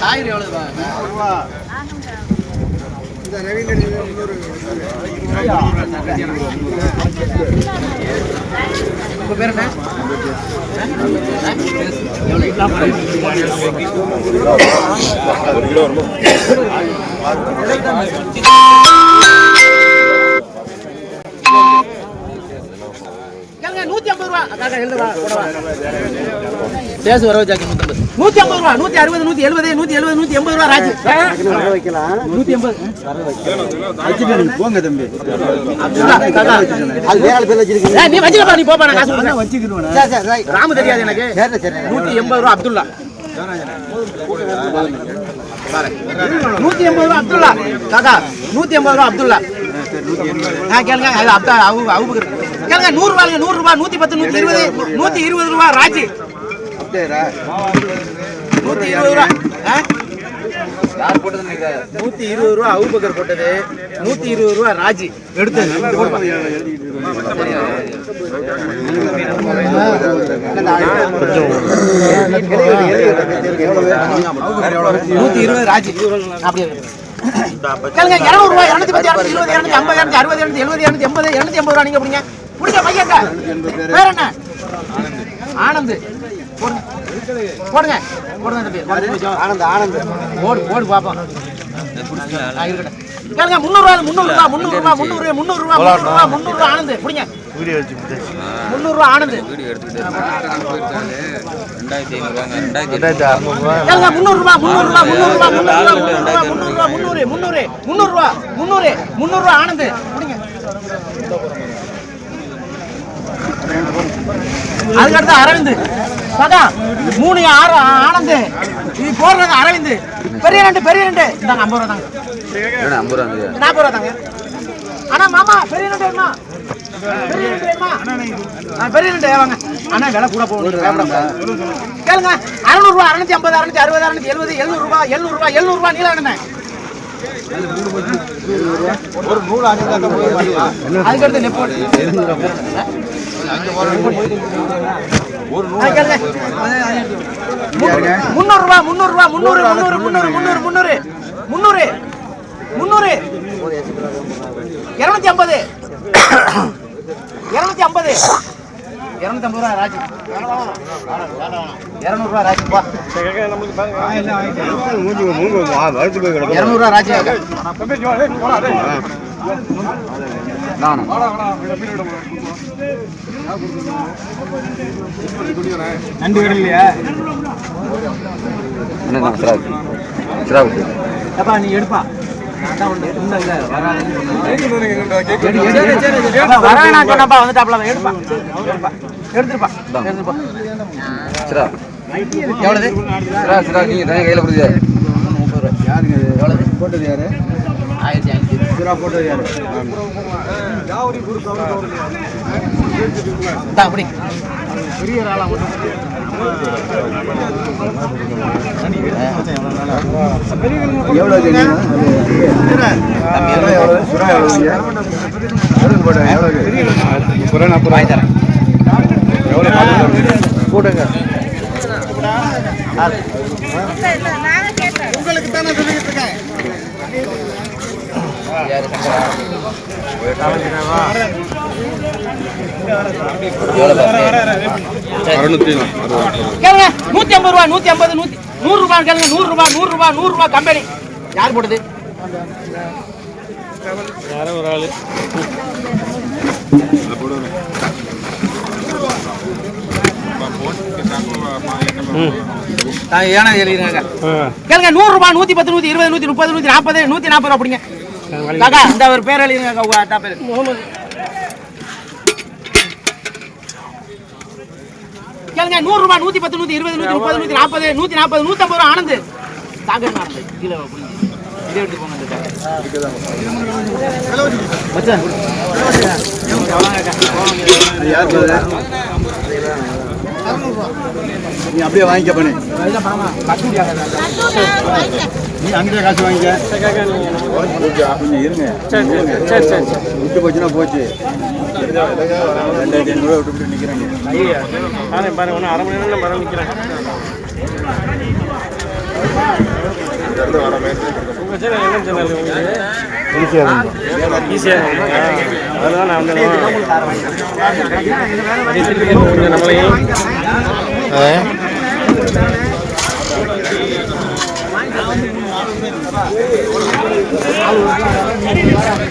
காய்கறி எவ்வளவு உங்க பேர் என்ன நூத்தி ஐம்பது ரூபா காக்கா எழுதுவா பேசு வர வச்சாக்கி நூத்தி ஐம்பது நூத்தி ஐம்பது ரூபா நூத்தி அறுபது நூத்தி எழுபது நூத்தி எழுபது நூத்தி எண்பது ரூபா ராஜு. நூத்தி எண்பது. போங்க தம்பி. நீ வச்சுக்கப்பா நீ போப்பா நான் காசு ரைட். ராமு தெரியாது எனக்கு. சரி சரி நூத்தி எண்பது ரூபா அப்துல்லா. நூத்தி எண்பது ரூபா அப்துல்லா. காக்கா நூத்தி எண்பது ரூபா அப்துல்லா. கேளுங்க அது அப்தா அவு அவுபக்கர் கேளுங்க நூறு ரூபாய் நூறு ரூபாய் நூத்தி பத்து நூத்தி இருபது நூத்தி இருபது ரூபா ராஜி. நூத்தி இருபது ரூபா? நூத்தி இருபது ரூபா அவுபக்கர் போட்டது. நூத்தி இருபது ரூபா ராஜி. எடுத்து. நூத்தி இருபது ராஜி. அப்படியே. கேளுங்க இருநூறு ரூபாய் இருநூத்தி பத்து இருநூத்தி இருநூத்தி ஐம்பது இருநூத்தி அறுபது இருநூத்தி எழுபது இருநூத்தி எண்பது இருநூத்தி எண்பது ரூபா நீங்க பிடிங்க பிடிங்க பையங்க பேர் என்ன? ஆனந்த். போடுங்க. போடுங்க. போடுங்க தம்பி. ஆனந்த் ஆனந்த். போடு போடு பாப்போம். இருக்கட்டும். கேளுங்க முந்நூறு ரூபா முந்நூறு ரூபா முந்நூறு ரூபா முந்நூறு முந்நூறு ரூபா முந்நூறு ரூபா முந்நூறு ரூபா ஆனந்த். பிடிங்க முந்நூறு ரூபா ஆனந்த் கேளுங்க முந்நூறு ரூபா. முந்நூறு ரூபா. முந்நூறு ரூபா முந்நூறு முந்நூறு ரூபா முந்நூறு ரூபா முந்நூறு முந்நூறு ரூபா முந்நூறு முந்நூறு ரூபா ஆனந்த். பிடிங்க அதுக்கடுத்து அரவிந்த் பதா மூணு ஆறு ஆனந்த் இது போடுறது அரவிந்த் பெரிய ரெண்டு பெரிய ரெண்டு இந்தாங்க ஐம்பது ரூபா தாங்க நாற்பது ரூபா தாங்க அண்ணா மாமா பெரிய ரெண்டு வேணுமா பெரிய ரெண்டு வேணுமா பெரிய ரெண்டு வாங்க அண்ணா விலை கூட போகணும் கேளுங்க அறுநூறுவா அறுநூத்தி ஐம்பது அறுநூத்தி அறுபது அறுநூத்தி எழுபது எழுநூறுபா எழுநூறுபா எழுநூறுபா நீல அண்ணன் அதுக்கடுத்து நெப்போட் ஆ, கேளுங்க. முந்நூறு முந்நூறு ரூபா முந்நூறு முந்நூறு முந்நூறு முந்நூறு முந்நூறு இருநூத்தி ஐம்பது இருநூத்தி ஐம்பது இருநூத்தி ஐம்பது ரூபா ராஜு இருநூறுவா ராஜு பா மூஞ்சி மூஞ்சி வளர்த்து போய் கிடக்கும் இருநூறுவா ராஜு நானும். நண்டு விடலையா அப்பா நீ எடுப்பா. வரானா சொன்னப்பா வந்துட்டாப்ல அவன். எடுப்பா. எடுப்பா. எடுத்துருப்பா. எடுத்துருப்பா. எவ்வளவு? யாருங்க இது? போட்டது யாரு? ஆயிரத்தி போட்டது யாரு? இந்தா, அப்படி. பெரிய ஆளா மட்டும் எவ்வளோ போட்டுங்க உங்களுக்கு தானே சொல்லிட்டு இருக்கேன். கேளுங்க நூத்தி ஐம்பது ரூபா நூத்தி ஐம்பது நூத்தி நூறு ரூபாய் கேளுங்க நூறு ரூபாய் நூறு ரூபாய் நூறு ரூபாய் கம்பெனி. யார் போடுது ஏன்னா எழுதிருங்க கேளுங்க நூறு ரூபாய் நூத்தி பத்து நூத்தி இருபது நூத்தி முப்பது நூத்தி நாற்பது நூத்தி நாற்பது ரூபா அப்படிங்க காக்கா இந்த ஒரு பேர் எழுதிருங்க உங்க அத்தா பேர். கேளுங்க நூறு ரூபாய் நூத்தி பத்து நூத்தி இருபது நூத்தி முப்பது நூத்தி நாற்பது நூத்தி நாற்பது நூத்தம்பது ரூபா ஆனந்து. தாங்க கீழே புரியுது. இதே எடுத்து போங்க? நீ அப்படியே வாங்கிக்க பண்ணு நீ காசு வாங்கிக்க. கொஞ்சம் இருங்க. சரி சரி சரி விட்டு போச்சுன்னா போச்சு. ரெண்டாயிரத்தி ஐநூறுரூவா விட்டு நிற்கிறாங்க ஐயா பாருங்க பாருங்க ஒன்றும் அரை மணி நேரம் வர ஈஸியாக அதெல்லாம் நான் வந்து நம்மளையும். இருக்கும்